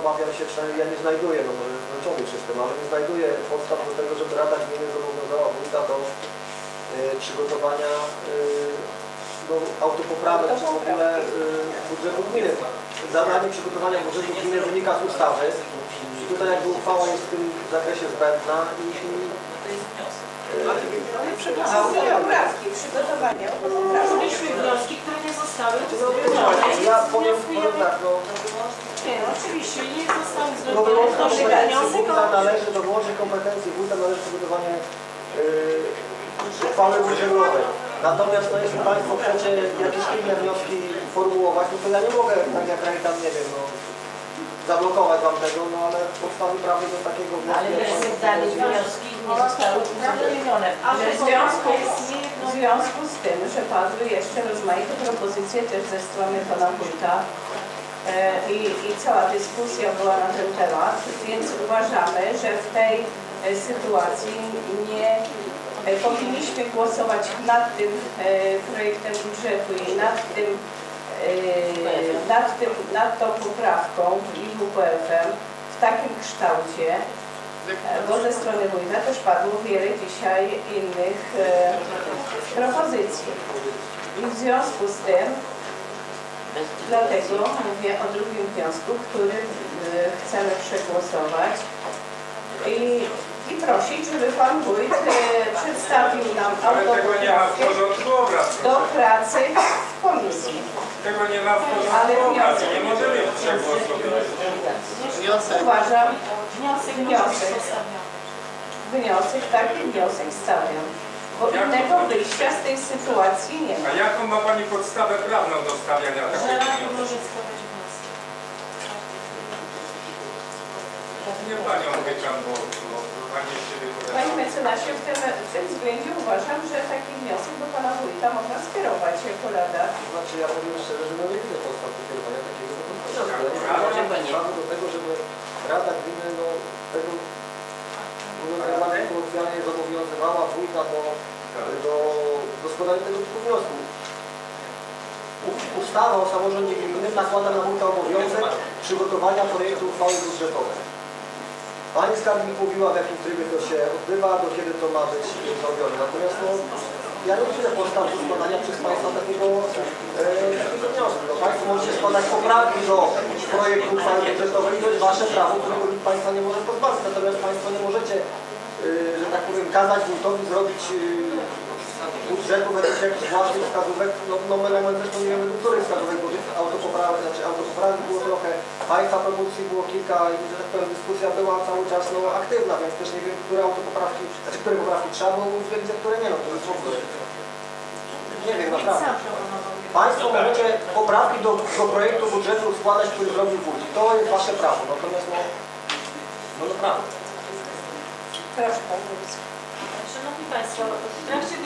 obawiam się, przynajmniej ja nie znajduję, no może jestem zmęczony wszystkim, ale nie znajduję podstaw do tego, żeby Rada Gminy zobowiązała wójta do y, przygotowania y, do autopoprawek czy w ogóle y, budżetu gminy. Zadanie przygotowania budżetu gminy wynika z ustawy. I tutaj jakby uchwała jest w tym zakresie zbędna i, i To jest wniosek. y, Autopoprawki, powiem tak, no, Nie, no oczywiście, nie do zrobione. wyłącznych Proszę kompetencji wniosek wójta należy, do wyłącznych kompetencji wójta należy przygotowanie yy, uchwały budżetowej. Natomiast no, jeśli Państwo chcecie jakieś inne wnioski formułować, no to ja nie mogę, tak jak Rajtan, nie wiem, no, zablokować Wam tego, no ale podstawy prawnej do takiego wniosku... Ale wnioski nie zostały uwzględnione. Ale w związku, w związku z tym, że padły jeszcze rozmaite propozycje też ze strony pana wójta e, i, i cała dyskusja była na ten temat, więc uważamy, że w tej e, sytuacji nie e, powinniśmy głosować nad tym projektem budżetu i nad tym, nad tym, nad tą poprawką i WPF-em w takim kształcie, bo ze strony wójta też padło wiele dzisiaj innych e, propozycji. I w związku z tym, dlatego mówię o drugim wniosku, który e, chcemy przegłosować i, i prosić, żeby pan wójt e, przedstawił Ale tego nie ma w porządku obrad. do pracy w komisji. Tego nie ma w Ale porządku obrad. wniosek. Nie możemy przegłosować. Uważam, Wniosek Wniosek. wniosek, taki wniosek stawiam. Bo innego wyjścia z tej sytuacji nie ma. A jaką ma Pani podstawę prawną do stawiania takiego Rada wniosku? może składać wniosek. Nie Panią pytam, bo, mecenasie, w tym, w tym względzie uważam, że taki wniosek do pana wójta można skierować jako rada. To znaczy ja powiem szczerze, że no nie widzę podstaw do kierowania takiego do wniosku. Ja nie Prawda? widzę podstawy do tego, żeby Rada Gminy no, tego najbardziej kolokwialnie zobowiązywała wójta do, do, do składania tego typu wniosku. Ustawa o samorządzie gminnym nakłada na wójta obowiązek przygotowania projektu uchwały budżetowej. Pani skarbnik mówiła, w jakim trybie to się odbywa, do kiedy to ma być zrobione. Natomiast no, ja nie widzę do składania przez Państwa takiego, e, wniosku. No, Państwo możecie składać poprawki do projektu uchwały budżetowej to jest Wasze prawo, którego nikt Państwa nie może pozbawić. Natomiast Państwo nie możecie, e, że tak powiem, kazać wójtowi zrobić e, budżetu według jakichś własnych wskazówek. No, no my moment zresztą nie wiemy, według których autopoprawek, znaczy autopoprawek było trochę, Państwa propozycji było kilka i że tak powiem dyskusja była cały czas no, aktywna, więc też nie wiem, które autopoprawki, znaczy które poprawki trzeba było uwzględnić, a które nie, no to jest w ogóle. Nie wiem, naprawdę. Państwo możecie poprawki do, do projektu budżetu składać, który zrobił wójt. To jest Wasze prawo, natomiast no, no naprawdę. Proszę pan wójt. Szanowni Państwo, w trakcie